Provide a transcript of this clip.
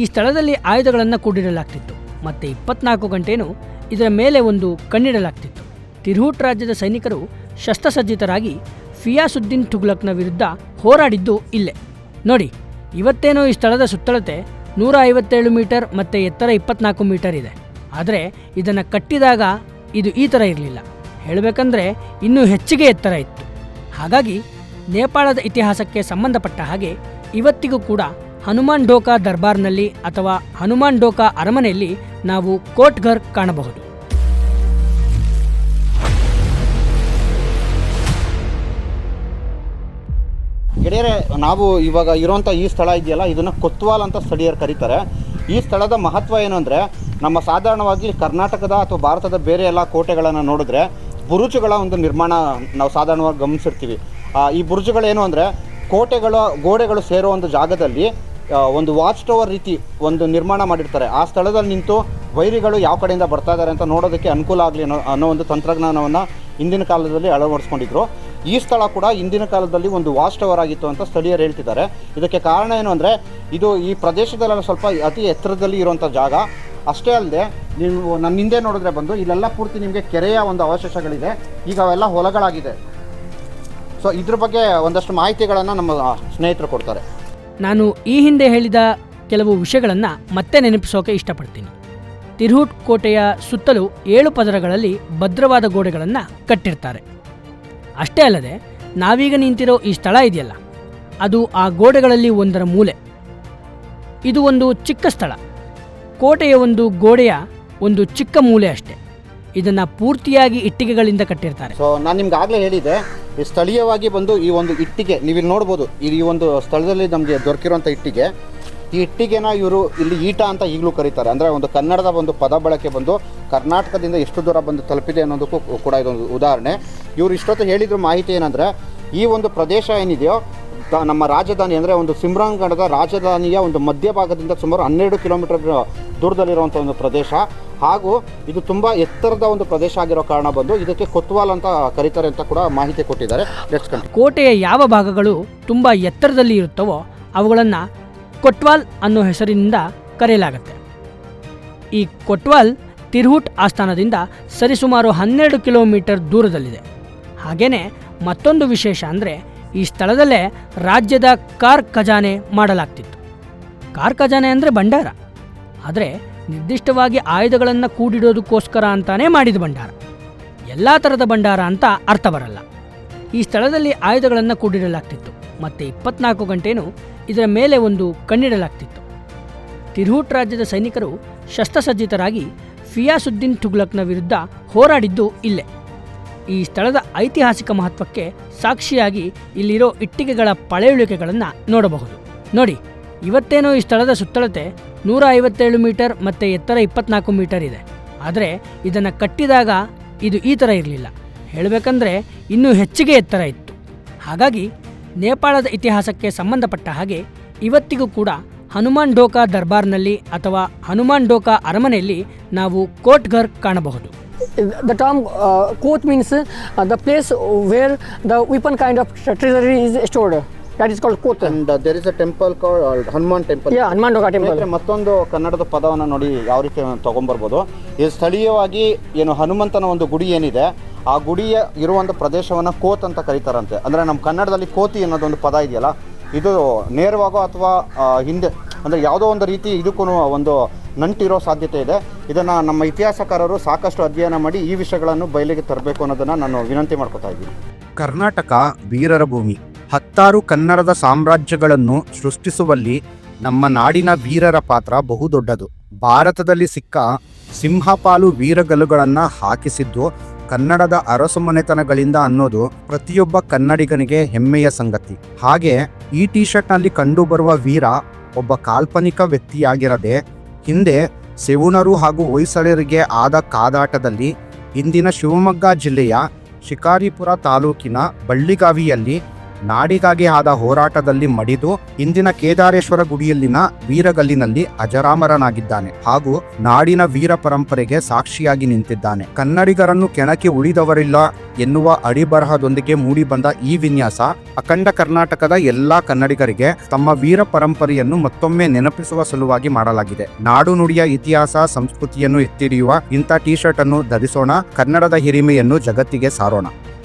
ಈ ಸ್ಥಳದಲ್ಲಿ ಆಯುಧಗಳನ್ನು ಕೂಡಿಡಲಾಗ್ತಿತ್ತು. ಮತ್ತು ಇಪ್ಪತ್ನಾಲ್ಕು ಗಂಟೆಯೂ ಇದರ ಮೇಲೆ ಒಂದು ಕಣ್ಣಿಡಲಾಗ್ತಿತ್ತು. ತಿರ್ಹೂಟ್ ರಾಜ್ಯದ ಸೈನಿಕರು ಶಸ್ತ್ರಸಜ್ಜಿತರಾಗಿ ಫಿಯಾಸುದ್ದೀನ್ ತುಗ್ಲಕ್ನ ವಿರುದ್ಧ ಹೋರಾಡಿದ್ದು ಇಲ್ಲೇ. ನೋಡಿ, ಇವತ್ತೇನೋ ಈ ಸ್ಥಳದ ಸುತ್ತಳತೆ ನೂರ ಐವತ್ತೇಳು ಮೀಟರ್ ಮತ್ತು ಎತ್ತರ ಇಪ್ಪತ್ನಾಲ್ಕು ಮೀಟರ್ ಇದೆ. ಆದರೆ ಇದನ್ನು ಕಟ್ಟಿದಾಗ ಇದು ಈ ಥರ ಇರಲಿಲ್ಲ. ಹೇಳಬೇಕಂದ್ರೆ ಇನ್ನೂ ಹೆಚ್ಚಿಗೆ ಎತ್ತರ ಇತ್ತು. ಹಾಗಾಗಿ ನೇಪಾಳದ ಇತಿಹಾಸಕ್ಕೆ ಸಂಬಂಧಪಟ್ಟ ಹಾಗೆ ಇವತ್ತಿಗೂ ಕೂಡ ಹನುಮಾನ್ ಡೋಕಾ ದರ್ಬಾರ್ನಲ್ಲಿ ಅಥವಾ ಹನುಮಾನ್ ಡೋಕಾ ಅರಮನೆಯಲ್ಲಿ ನಾವು ಕೋಟ್ಘರ್ ಕಾಣಬಹುದು. ಗೆಳೆಯರೆ, ನಾವು ಇವಾಗ ಇರುವಂಥ ಈ ಸ್ಥಳ ಇದೆಯಲ್ಲ, ಇದನ್ನು ಕೊತ್ವಾಲ್ ಅಂತ ಸ್ಥಳೀಯರು ಕರೀತಾರೆ. ಈ ಸ್ಥಳದ ಮಹತ್ವ ಏನು ಅಂದರೆ, ನಮ್ಮ ಸಾಧಾರಣವಾಗಿ ಕರ್ನಾಟಕದ ಅಥವಾ ಭಾರತದ ಬೇರೆ ಎಲ್ಲ ಕೋಟೆಗಳನ್ನು ನೋಡಿದ್ರೆ, ಬುರುಜುಗಳ ಒಂದು ನಿರ್ಮಾಣ ನಾವು ಸಾಧಾರಣವಾಗಿ ಗಮನಿಸಿರ್ತೀವಿ. ಈ ಬುರುಜುಗಳೇನು ಅಂದರೆ, ಕೋಟೆಗಳ ಗೋಡೆಗಳು ಸೇರೋ ಒಂದು ಜಾಗದಲ್ಲಿ ಒಂದು ವಾಚ್ ಟವರ್ ರೀತಿ ಒಂದು ನಿರ್ಮಾಣ ಮಾಡಿರ್ತಾರೆ. ಆ ಸ್ಥಳದಲ್ಲಿ ನಿಂತು ವೈರಿಗಳು ಯಾವ ಕಡೆಯಿಂದ ಬರ್ತಾ ಇದ್ದಾರೆ ಅಂತ ನೋಡೋದಕ್ಕೆ ಅನುಕೂಲ ಆಗಲಿ ಅನ್ನೋ ಅನ್ನೋ ಒಂದು ತಂತ್ರಜ್ಞಾನವನ್ನು ಹಿಂದಿನ ಕಾಲದಲ್ಲಿ ಅಳವಡಿಸ್ಕೊಂಡಿದ್ರು. ಈ ಸ್ಥಳ ಕೂಡ ಹಿಂದಿನ ಕಾಲದಲ್ಲಿ ಒಂದು ವಾಚ್ ಟವರ್ ಆಗಿತ್ತು ಅಂತ ಸ್ಥಳೀಯರು ಹೇಳ್ತಿದ್ದಾರೆ. ಇದಕ್ಕೆ ಕಾರಣ ಏನು ಅಂದರೆ, ಇದು ಈ ಪ್ರದೇಶದಲ್ಲೆಲ್ಲ ಸ್ವಲ್ಪ ಅತಿ ಎತ್ತರದಲ್ಲಿ ಇರುವಂಥ ಜಾಗ. ಅಷ್ಟೇ ಅಲ್ಲದೆ, ನೀವು ನನ್ನ ಹಿಂದೆ ನೋಡಿದ್ರೆ ಬಂದು ಇಲ್ಲೆಲ್ಲ ಪೂರ್ತಿ ನಿಮಗೆ ಕೆರೆಯ ಒಂದು ಅವಶೇಷಗಳಿದೆ. ಈಗ ಅವೆಲ್ಲ ಹೊಲಗಳಾಗಿದೆ. ಸೊ ಇದ್ರ ಬಗ್ಗೆ ಒಂದಷ್ಟು ಮಾಹಿತಿಗಳನ್ನು ನಮ್ಮ ಸ್ನೇಹಿತರು ಕೊಡ್ತಾರೆ. ನಾನು ಈ ಹಿಂದೆ ಹೇಳಿದ ಕೆಲವು ವಿಷಯಗಳನ್ನು ಮತ್ತೆ ನೆನಪಿಸೋಕೆ ಇಷ್ಟಪಡ್ತೀನಿ. ತಿರ್ಹುಟ್ ಕೋಟೆಯ ಸುತ್ತಲೂ ಏಳು ಪದರಗಳಲ್ಲಿ ಭದ್ರವಾದ ಗೋಡೆಗಳನ್ನು ಕಟ್ಟಿರ್ತಾರೆ. ಅಷ್ಟೇ ಅಲ್ಲದೆ, ನಾವೀಗ ನಿಂತಿರೋ ಈ ಸ್ಥಳ ಇದೆಯಲ್ಲ, ಅದು ಆ ಗೋಡೆಗಳಲ್ಲಿ ಒಂದರ ಮೂಲೆ. ಇದು ಒಂದು ಚಿಕ್ಕ ಸ್ಥಳ. ಕೋಟೆಯ ಒಂದು ಗೋಡೆಯ ಒಂದು ಚಿಕ್ಕ ಮೂಲೆ ಅಷ್ಟೆ. ಇದನ್ನು ಪೂರ್ತಿಯಾಗಿ ಇಟ್ಟಿಗೆಗಳಿಂದ ಕಟ್ಟಿರ್ತಾರೆ. ಸೊ ನಾನು ನಿಮ್ಗೆ ಆಗಲೇ ಹೇಳಿದೆ ಈ ಸ್ಥಳೀಯವಾಗಿ ಬಂದು ಈ ಒಂದು ಇಟ್ಟಿಗೆ ನೀವು ಇಲ್ಲಿ ನೋಡ್ಬೋದು, ಈ ಒಂದು ಸ್ಥಳದಲ್ಲಿ ನಮಗೆ ದೊರಕಿರುವಂಥ ಇಟ್ಟಿಗೆ, ಈ ಇಟ್ಟಿಗೆನ ಇವರು ಇಲ್ಲಿ ಈಟ ಅಂತ ಈಗಲೂ ಕರೀತಾರೆ. ಅಂದರೆ ಒಂದು ಕನ್ನಡದ ಒಂದು ಪದ ಬಳಕೆ ಬಂದು ಕರ್ನಾಟಕದಿಂದ ಎಷ್ಟು ದೂರ ಬಂದು ತಲುಪಿದೆ ಅನ್ನೋದಕ್ಕೂ ಕೂಡ ಇದೊಂದು ಉದಾಹರಣೆ. ಇವರು ಇಷ್ಟೊತ್ತು ಹೇಳಿದ್ರು ಮಾಹಿತಿ ಏನಂದರೆ, ಈ ಒಂದು ಪ್ರದೇಶ ಏನಿದೆಯೋ ನಮ್ಮ ರಾಜಧಾನಿ ಅಂದರೆ ಒಂದು ಸಿಮ್ರಾಂಗಣದ ರಾಜಧಾನಿಯ ಒಂದು ಮಧ್ಯಭಾಗದಿಂದ ಸುಮಾರು ಹನ್ನೆರಡು ಕಿಲೋಮೀಟರ್ ದೂರದಲ್ಲಿರುವಂಥ ಒಂದು ಪ್ರದೇಶ. ಹಾಗೂ ಇದು ತುಂಬ ಎತ್ತರದ ಒಂದು ಪ್ರದೇಶ ಆಗಿರೋ ಕಾರಣ ಬಂದು ಇದಕ್ಕೆ ಕೊತ್ವಾಲ್ ಅಂತ ಕರೀತಾರೆ ಅಂತ ಕೂಡ ಮಾಹಿತಿ ಕೊಟ್ಟಿದ್ದಾರೆ. ಕೋಟೆಯ ಯಾವ ಭಾಗಗಳು ತುಂಬ ಎತ್ತರದಲ್ಲಿ ಇರುತ್ತವೋ ಅವುಗಳನ್ನು ಕೊಟ್ವಾಲ್ ಅನ್ನೋ ಹೆಸರಿನಿಂದ ಕರೆಯಲಾಗುತ್ತೆ. ಈ ಕೊಟ್ವಾಲ್ ತಿರ್ಹುಟ್ ಆಸ್ಥಾನದಿಂದ ಸರಿಸುಮಾರು ಹನ್ನೆರಡು ಕಿಲೋಮೀಟರ್ ದೂರದಲ್ಲಿದೆ. ಹಾಗೆಯೇ ಮತ್ತೊಂದು ವಿಶೇಷ ಅಂದರೆ ಈ ಸ್ಥಳದಲ್ಲೇ ರಾಜ್ಯದ ಕಾರ್ ಖಜಾನೆ ಮಾಡಲಾಗ್ತಿತ್ತು. ಕಾರ್ ಖಜಾನೆ ಅಂದರೆ ಭಂಡಾರ. ಆದರೆ ನಿರ್ದಿಷ್ಟವಾಗಿ ಆಯುಧಗಳನ್ನು ಕೂಡಿಡೋದಕ್ಕೋಸ್ಕರ ಅಂತಾನೇ ಮಾಡಿದ ಭಂಡಾರ. ಎಲ್ಲ ಥರದ ಭಂಡಾರ ಅಂತ ಅರ್ಥ ಬರಲ್ಲ. ಈ ಸ್ಥಳದಲ್ಲಿ ಆಯುಧಗಳನ್ನು ಕೂಡಿಡಲಾಗ್ತಿತ್ತು. ಮತ್ತು ಇಪ್ಪತ್ನಾಲ್ಕು ಗಂಟೆನೂ ಇದರ ಮೇಲೆ ಒಂದು ಕಣ್ಣಿಡಲಾಗ್ತಿತ್ತು. ತಿರ್ಹೂಟ್ ರಾಜ್ಯದ ಸೈನಿಕರು ಶಸ್ತ್ರಸಜ್ಜಿತರಾಗಿ ಫಿಯಾಸುದ್ದೀನ್ ತುಗ್ಲಕ್ನ ವಿರುದ್ಧ ಹೋರಾಡಿದ್ದು ಇಲ್ಲೇ. ಈ ಸ್ಥಳದ ಐತಿಹಾಸಿಕ ಮಹತ್ವಕ್ಕೆ ಸಾಕ್ಷಿಯಾಗಿ ಇಲ್ಲಿರೋ ಇಟ್ಟಿಗೆಗಳ ಪಳೆಯುಳಿಕೆಗಳನ್ನು ನೋಡಬಹುದು. ನೋಡಿ, ಇವತ್ತೇನೋ ಈ ಸ್ಥಳದ ಸುತ್ತಳತೆ ನೂರ ಐವತ್ತೇಳು ಮೀಟರ್ ಮತ್ತು ಎತ್ತರ ಇಪ್ಪತ್ನಾಲ್ಕು ಮೀಟರ್ ಇದೆ. ಆದರೆ ಇದನ್ನು ಕಟ್ಟಿದಾಗ ಇದು ಈ ಥರ ಇರಲಿಲ್ಲ. ಹೇಳಬೇಕಂದ್ರೆ ಇನ್ನೂ ಹೆಚ್ಚಿಗೆ ಎತ್ತರ ಇತ್ತು. ಹಾಗಾಗಿ ನೇಪಾಳದ ಇತಿಹಾಸಕ್ಕೆ ಸಂಬಂಧಪಟ್ಟ ಹಾಗೆ ಇವತ್ತಿಗೂ ಕೂಡ ಹನುಮಾನ್ ಡೋಕಾ ದರ್ಬಾರ್ನಲ್ಲಿ ಅಥವಾ ಹನುಮಾನ್ ಡೋಕಾ ಅರಮನೆಯಲ್ಲಿ ನಾವು ಕೋಟ್ಘರ್ ಕಾಣಬಹುದು. The term uh, court means uh, the place where the weapon kind of treasury is stored. That is called court. And there is a temple called Hanuman temple Yeah, Hanmandoka temple. ಸ್ನೇಹಿತರೆ, ಮತ್ತೊಂದು ಕನ್ನಡದ ಪದವನ್ನು ನೋಡಿ ಯಾವ ರೀತಿ ತಗೊಂಡ್ಬರ್ಬೋದು ಇದು ಸ್ಥಳೀಯವಾಗಿ ಏನು ಹನುಮಂತನ ಒಂದು ಗುಡಿ ಏನಿದೆ ಆ ಗುಡಿಯ ಇರುವಂಥ ಪ್ರದೇಶವನ್ನು ಕೋತ್ ಅಂತ ಕರೀತಾರಂತೆ ಅಂದರೆ ನಮ್ಮ ಕನ್ನಡದಲ್ಲಿ ಕೋತಿ ಅನ್ನೋದೊಂದು ಪದ ಇದೆಯಲ್ಲ ಇದು ನೇರವಾಗೋ ಅಥವಾ ಹಿಂದೆ ಅಂದರೆ ಯಾವುದೋ ಒಂದು ರೀತಿ ಇದಕ್ಕೂ ಒಂದು ನಂಟಿರೋ ಸಾಧ್ಯತೆ ಇದೆ. ಇದನ್ನು ನಮ್ಮ ಇತಿಹಾಸಕಾರರು ಸಾಕಷ್ಟು ಅಧ್ಯಯನ ಮಾಡಿ ಈ ವಿಷಯಗಳನ್ನು ಬಯಲಿಗೆ ತರಬೇಕು ಅನ್ನೋದನ್ನು ನಾನು ವಿನಂತಿ ಮಾಡ್ಕೋತಾ ಇದ್ದೀನಿ. ಕರ್ನಾಟಕ ವೀರರ ಭೂಮಿ. ಹತ್ತಾರು ಕನ್ನಡದ ಸಾಮ್ರಾಜ್ಯಗಳನ್ನು ಸೃಷ್ಟಿಸುವಲ್ಲಿ ನಮ್ಮ ನಾಡಿನ ವೀರರ ಪಾತ್ರ ಬಹುದೊಡ್ಡದು. ಭಾರತದಲ್ಲಿ ಸಿಕ್ಕ ಸಿಂಹಪಾಲು ವೀರಗಲ್ಲುಗಳನ್ನು ಹಾಕಿಸಿದ್ದು ಕನ್ನಡದ ಅರಸುಮನೆತನಗಳಿಂದ ಅನ್ನೋದು ಪ್ರತಿಯೊಬ್ಬ ಕನ್ನಡಿಗನಿಗೆ ಹೆಮ್ಮೆಯ ಸಂಗತಿ. ಹಾಗೆ ಈ ಟಿ ಶರ್ಟ್ನಲ್ಲಿ ಕಂಡುಬರುವ ವೀರ ಒಬ್ಬ ಕಾಲ್ಪನಿಕ ವ್ಯಕ್ತಿಯಾಗಿರದೆ, ಹಿಂದೆ ಸೆವುಣರು ಹಾಗೂ ಹೊಯ್ಸಳರಿಗೆ ಆದ ಕಾದಾಟದಲ್ಲಿ ಇಂದಿನ ಶಿವಮೊಗ್ಗ ಜಿಲ್ಲೆಯ ಶಿಕಾರಿಪುರ ತಾಲೂಕಿನ ಬಳ್ಳಿಗಾವಿಯಲ್ಲಿ ನಾಡಿಗಾಗಿ ಆದ ಹೋರಾಟದಲ್ಲಿ ಮಡಿದು ಇಂದಿನ ಕೇದಾರೇಶ್ವರ ಗುಡಿಯಲ್ಲಿನ ವೀರಗಲ್ಲಿನಲ್ಲಿ ಅಜರಾಮರನಾಗಿದ್ದಾನೆ ಹಾಗೂ ನಾಡಿನ ವೀರ ಪರಂಪರೆಗೆ ಸಾಕ್ಷಿಯಾಗಿ ನಿಂತಿದ್ದಾನೆ. ಕನ್ನಡಿಗರನ್ನು ಕೆಣಕಿ ಉಳಿದವರಿಲ್ಲ ಎನ್ನುವ ಅಡಿಬರಹದೊಂದಿಗೆ ಮೂಡಿಬಂದ ಈ ವಿನ್ಯಾಸ ಅಖಂಡ ಕರ್ನಾಟಕದ ಎಲ್ಲಾ ಕನ್ನಡಿಗರಿಗೆ ತಮ್ಮ ವೀರ ಪರಂಪರೆಯನ್ನು ಮತ್ತೊಮ್ಮೆ ನೆನಪಿಸುವ ಸಲುವಾಗಿ ಮಾಡಲಾಗಿದೆ. ನಾಡು ನುಡಿಯ ಇತಿಹಾಸ, ಸಂಸ್ಕೃತಿಯನ್ನು ಎತ್ತಿರಿಯುವ ಇಂಥ ಟೀ ಶರ್ಟ್ ಅನ್ನು ಧರಿಸೋಣ, ಕನ್ನಡದ ಹಿರಿಮೆಯನ್ನು ಜಗತ್ತಿಗೆ ಸಾರೋಣ.